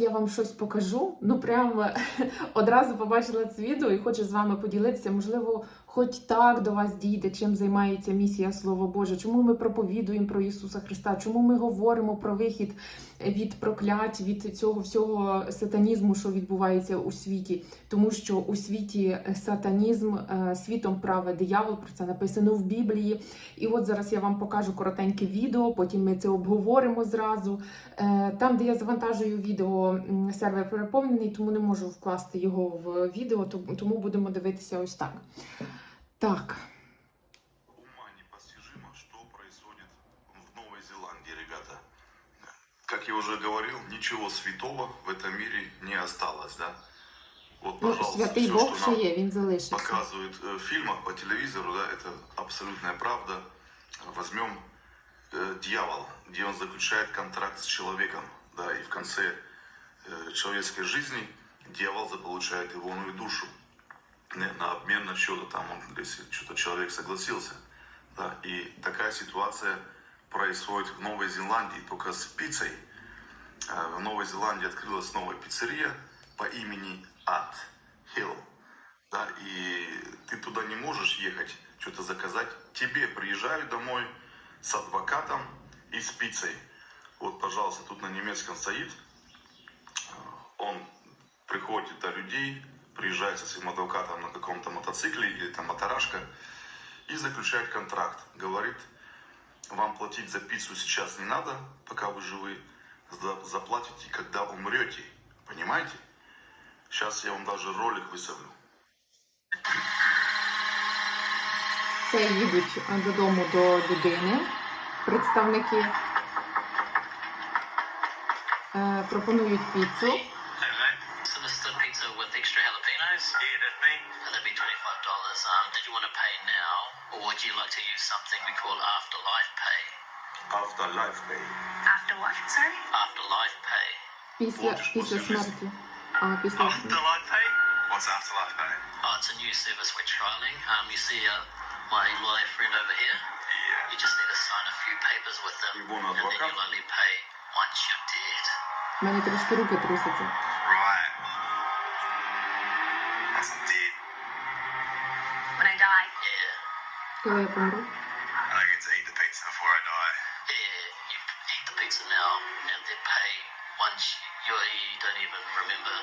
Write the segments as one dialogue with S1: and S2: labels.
S1: я вам щось покажу. Ну прямо одразу побачила це відео і хочу з вами поділитися. Можливо, хоч так до вас дійде, чим займається місія Слово Боже. Чому ми проповідуємо про Ісуса Христа? Чому ми говоримо про вихід від проклять, від цього всього сатанізму, що відбувається у світі? Тому що у світі сатанізм е, світом праве диявол. Про це написано в Біблії. І от зараз я вам покажу коротеньке відео. Потім ми це обговоримо зразу. Е, Там, де я завантажую відео, м, сервер переповнений, тому не можу вкласти його в відео, то- тому будемо дивитися ось так. Так,
S2: Ума непостижимо, что происходит в Новой Зеландии, ребята. Как я уже говорил, ничего святого в этом мире не осталось, да? Вот,
S1: ну,
S2: пожалуйста,
S1: святий
S2: все,
S1: Бог
S2: что
S1: ще
S2: нам
S1: є, він залишився.
S2: показывают э, в фильмах по телевизору, да, это абсолютная правда. Возьмем э, дьявол, где он заключает контракт с человеком, да, и в конце э, человеческой жизни дьявол заполучает его и душу на обмен на что-то там, он, если что-то человек согласился. Да, и такая ситуация происходит в Новой Зеландии, только с пиццей. Э, В Новой Зеландии открылась новая пиццерия по имени Ад Hill. Да, и ты туда не можешь ехать, что-то заказать. Тебе приезжают домой с адвокатом и с пиццей. Вот, пожалуйста, тут на немецком стоит. Он приходит до людей, приезжает со своим адвокатом на каком-то мотоцикле или там моторашка и заключает контракт. Говорит, вам платить за пиццу сейчас не надо, пока вы живы. За- Заплатите, когда умрете. Понимаете? Сейчас я вам даже ролик высовлю.
S1: Це їдуть додому до людини, представники пропонують піцу.
S3: would you like to use something we call afterlife pay?
S2: After life pay.
S4: After what? Sorry?
S3: Afterlife pay.
S1: Після,
S2: Платиш
S1: після
S2: після
S1: смерті. А, після смерті.
S3: pay?
S2: What's afterlife pay?
S3: Oh, it's a new service we're trialing. Um, you see uh, my lawyer friend over here.
S2: Yeah.
S3: You just need to sign a few papers with them,
S2: You want
S3: and then
S2: advocate?
S3: you'll only pay once you're dead.
S1: У мене трошки руки трусяться.
S2: Right. Once I'm dead,
S1: Коли я помру.
S2: and I get to eat the pizza before I die.
S3: Yeah, you eat the pizza now and then pay once you, you don't even remember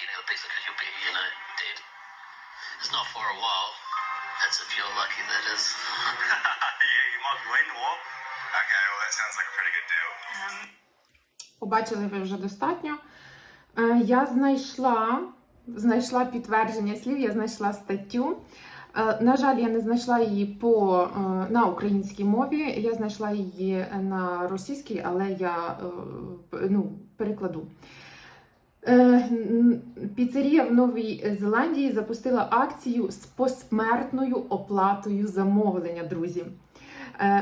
S3: eating the pizza because you'll be, you know, dead. It's not for a while. That's if you're lucky, that is.
S2: yeah, you might be waiting a while. Okay, well that sounds like a pretty good deal.
S1: Побачили ви вже достатньо. Е, Я знайшла, знайшла підтвердження слів, я знайшла статтю. Е, На жаль, я не знайшла її по, е, на українській мові, я знайшла її на російській, але я е, ну, перекладу. Піцерія в Новій Зеландії запустила акцію з посмертною оплатою замовлення, друзі.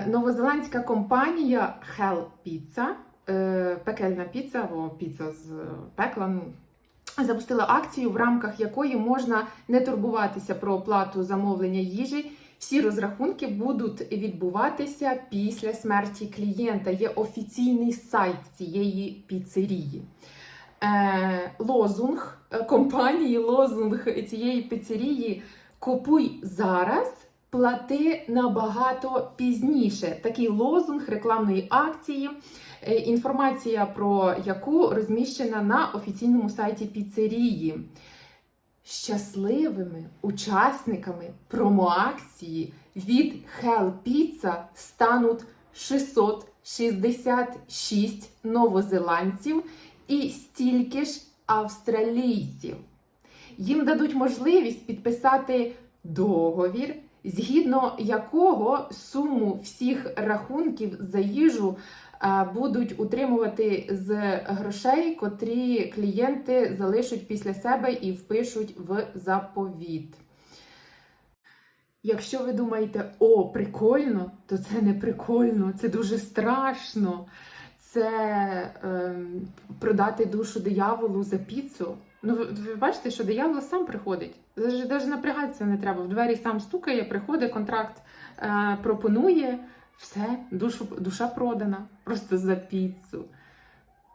S1: Новозеландська компанія Hell Pizza, пекельна піца або піца з пекла, ну, запустила акцію, в рамках якої можна не турбуватися про оплату замовлення їжі. Всі розрахунки будуть відбуватися після смерті клієнта. Є офіційний сайт цієї піцерії. Е, лозунг е, компанії, лозунг цієї піцерії Купуй зараз, плати набагато пізніше. Такий лозунг рекламної акції, е, інформація про яку розміщена на офіційному сайті піцерії. Щасливими учасниками промоакції від Hell Pizza стануть 666 новозеландців і стільки ж австралійців. Їм дадуть можливість підписати договір, згідно якого суму всіх рахунків за їжу е, будуть утримувати з грошей, котрі клієнти залишать після себе і впишуть в заповіт. Якщо ви думаєте, о, прикольно, то це не прикольно, це дуже страшно. Це ем, продати душу дияволу за піцу. Ну, ви, бачите, що диявол сам приходить. Навіть напрягатися не треба. В двері сам стукає, приходить, контракт е, пропонує, все, душу, душа продана просто за піцу.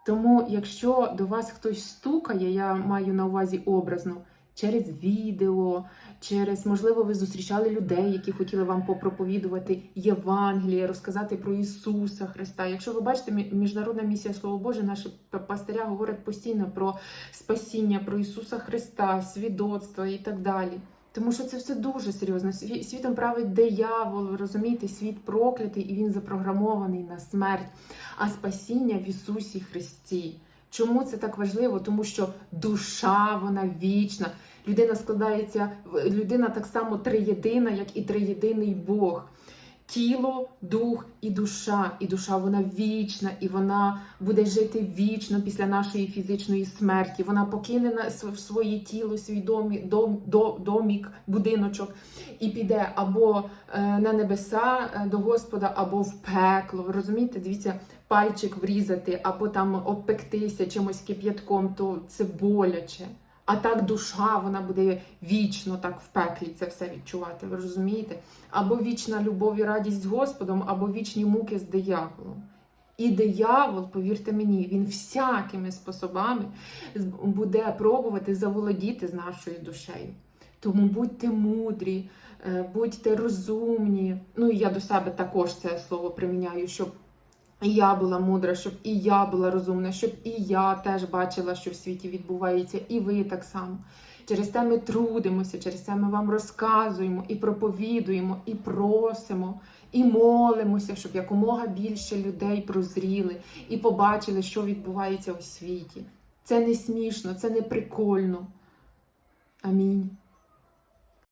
S1: Тому, якщо до вас хтось стукає, я маю на увазі образно, через відео, через, можливо, ви зустрічали людей, які хотіли вам попроповідувати Євангеліє, розказати про Ісуса Христа. Якщо ви бачите, міжнародна місія Слово Боже, наші пастиря говорять постійно про спасіння, про Ісуса Христа, свідоцтва і так далі. Тому що це все дуже серйозно. Світом править диявол, ви розумієте, світ проклятий і він запрограмований на смерть, а спасіння в Ісусі Христі. Чому це так важливо? Тому що душа вона вічна. Людина складається, людина так само триєдина, як і триєдиний Бог. Тіло, дух і душа. І душа вона вічна, і вона буде жити вічно після нашої фізичної смерті. Вона покине своє тіло, свій домі, дом, до, домік, будиночок і піде або е, на небеса е, до Господа, або в пекло. Ви розумієте? Дивіться, пальчик врізати, або там обпектися чимось кип'ятком, то це боляче. А так душа вона буде вічно так в пеклі це все відчувати. Ви розумієте? Або вічна любов і радість з Господом, або вічні муки з дияволом. І диявол, повірте мені, він всякими способами буде пробувати заволодіти з нашою душею. Тому будьте мудрі, е, будьте розумні. Ну і я до себе також це слово приміняю, щоб і я була мудра, щоб і я була розумна, щоб і я теж бачила, що в світі відбувається, і ви так само. Через те ми трудимося, через це ми вам розказуємо і проповідуємо, і просимо, і молимося, щоб якомога більше людей прозріли і побачили, що відбувається у світі. Це не смішно, це не прикольно. Амінь.